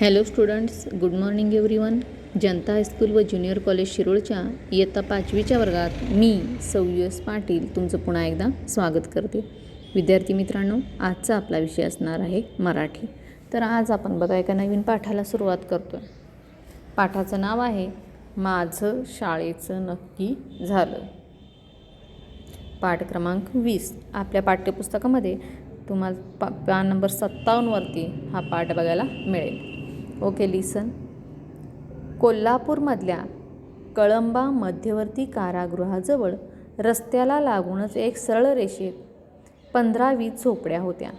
Hello students good morning everyone Janata high school व junior college शिरोळच्या इयत्ता पाचवीच्या वर्गात मी सौ यू एस पाटील तुमचं पुन्हा एकदा स्वागत करते. विद्यार्थी मित्रांनो आजचा आपला विषय असणार आहे मराठी. तर आज आपण बघा एका नवीन पाठाला सुरुवात करतो आहे पाठाचं नाव आहे माझं शाळेचं नक्की झालं. पाठ क्रमांक वीस. आपल्या पाठ्यपुस्तकामध्ये तुम्हाला पा पान नंबर सत्तावन्नवरती हा पाठ बघायला मिळेल. ओके लिसन कोल्हापूरमधल्या कळंबा मध्यवर्ती कारागृहाजवळ रस्त्याला लागूनच एक सरळ रेषेत पंधरा वीस झोपड्या होत्या.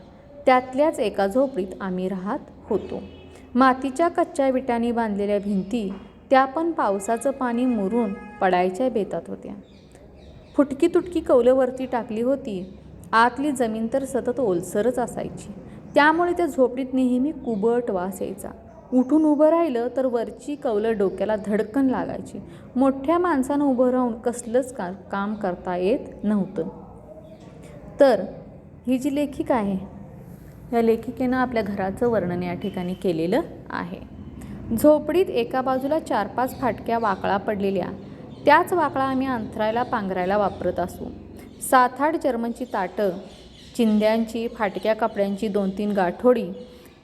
त्यातल्याच एका झोपडीत आम्ही राहत होतो. मातीच्या कच्च्या विटांनी बांधलेल्या भिंती त्या पण पावसाचं पाणी मुरून पडायच्या बेतात होत्या. फुटकी तुटकी कौलं वरती टाकली होती. आतली जमीन तर सतत ओलसरच असायची. त्यामुळे त्या झोपडीत नेहमी कुबट वास यायचा. उठून उभं राहिलं तर वरची कौलं डोक्याला धडकन लागायची. मोठ्या माणसानं उभं राहून कसलंच का काम करता येत नव्हतं. तर ही जी लेखिका आहे या लेखिकेनं आपल्या घराचं वर्णन या ठिकाणी केलेलं आहे. झोपडीत एका बाजूला चार पाच फाटक्या वाकळा पडलेल्या त्याच वाकळा आम्ही अंथरायला पांघरायला वापरत असू. सात आठ जर्मनची ताटं चिंध्यांची फाटक्या कपड्यांची दोन तीन गाठोडी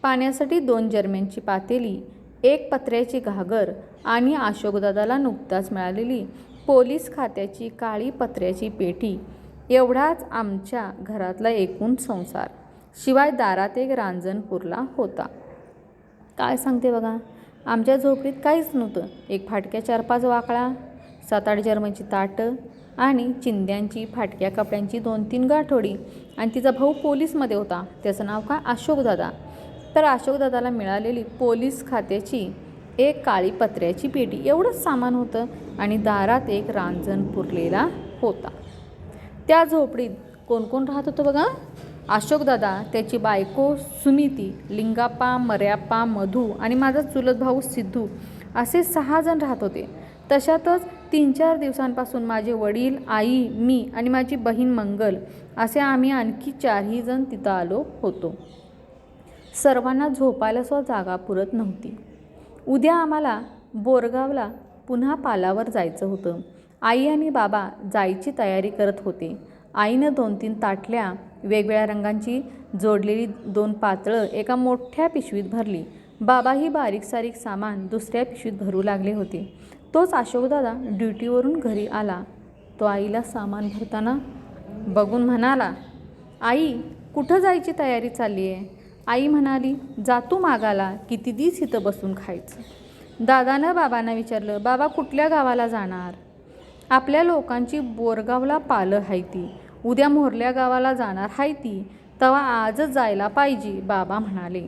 पाण्यासाठी दोन जर्मेनची पातेली एक पत्र्याची घागर आणि अशोकदादाला नुकताच मिळालेली पोलीस खात्याची काळी पत्र्याची पेटी. एवढाच आमच्या घरातला एकूण संसार. शिवाय दारात एक रांजण पुरला होता. काय सांगते बघा आमच्या झोपडीत काहीच नव्हतं. एक फाटक्या चार पाच वाकळा सात आठ जर्मनची ताटं आणि चिंद्यांची फाटक्या कपड्यांची दोन तीन गाठोडी. आणि तिचा भाऊ पोलीसमध्ये होता. त्याचं नाव काय? अशोकदादा. तर अशोकदादाला मिळालेली पोलीस खात्याची एक काळी पत्र्याची पेटी एवढंच सामान होतं आणि दारात एक रांजण पुरलेला होता. त्या झोपडीत कोण कोण राहत होतं बघा? अशोकदादा त्याची बायको सुनीती लिंगाप्पा मर्याप्पा मधू आणि माझा चुलत भाऊ सिद्धू असे सहा जण राहत होते. तशातच तीन चार दिवसांपासून माझे वडील आई मी आणि माझी बहीण मंगल असे आम्ही आणखी चारही जण तिथं आलो होतो. सर्वांना झोपायला सुद्धा जागा पुरत नव्हती. उद्या आम्हाला बोरगावला पुन्हा पालावर जायचं होतं. आई आणि बाबा जायची तयारी करत होते. आईनं दोन तीन ताटल्या वेगवेगळ्या रंगांची जोडलेली दोन पातळं एका मोठ्या पिशवीत भरली. बाबाही बारीक सारीक सामान दुसऱ्या पिशवीत भरू लागले होते. तोच अशोकदादा ड्युटीवरून घरी आला. तो आईला सामान भरताना बघून म्हणाला आई कुठं जायची तयारी चालली आहे आई म्हणाली जातू मागाला किती दिस इथं बसून खायचं? दादानं बाबांना विचारलं बाबा कुठल्या गावाला जाणार? आपल्या लोकांची बोरगावला पालं हाय ती. उद्या मोरल्या गावाला जाणार हाय ती. तेव्हा आजच जायला पाहिजे बाबा म्हणाले.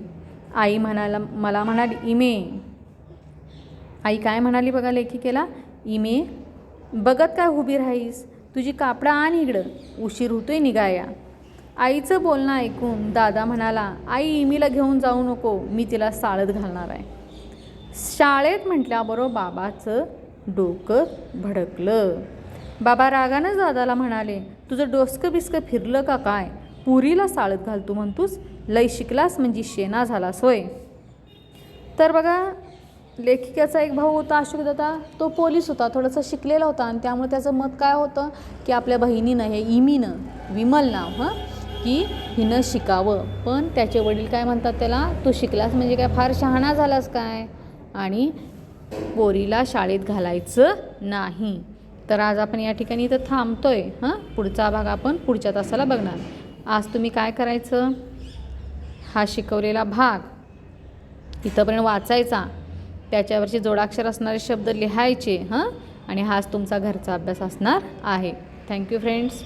आई म्हणाला मला म्हणाली इमे. आई काय म्हणाली बघा लेखिकेला? इमे बघत काय उभी राहीस? तुझी कापडं आण इकडं. उशीर होतोय निघाया. आईचं बोलणं ऐकून दादा म्हणाला आई इमीला घेऊन जाऊ नको मी तिला साळत घालणार आहे. शाळेत म्हटल्याबरोबर बाबाचं डोकं भडकलं. बाबा रागानं दादाला म्हणाले तुझं डोसकं बिस्कं फिरलं का काय? पुरीला साळत घालतो म्हणतोस लय शिकलास म्हणजे शेणा झालास होय. तर बघा लेखिकेचा एक भाऊ होता अशोकदादा तो पोलीस होता थोडासा शिकलेला होता आणि त्यामुळे त्याचं मत काय होतं की आपल्या बहिणीनं हे इमीनं विमल नाव हं की हिनं शिकावं. पण त्याचे वडील काय म्हणतात त्याला तू शिकलास म्हणजे काय? फार शहाणा झालास काय? आणि पोरीला शाळेत घालायचं नाही. तर आज आपण या ठिकाणी इथं थांबतोय हां? पुढचा भाग आपण पुढच्या तासाला बघणार. आज तुम्ही काय करायचं? हा शिकवलेला भाग. इथंपर्यंत वाचायचा. त्याच्यावरचे जोडाक्षर असणारे शब्द लिहायचे हां? आणि हाच तुमचा घरचा अभ्यास असणार आहे. Thank you friends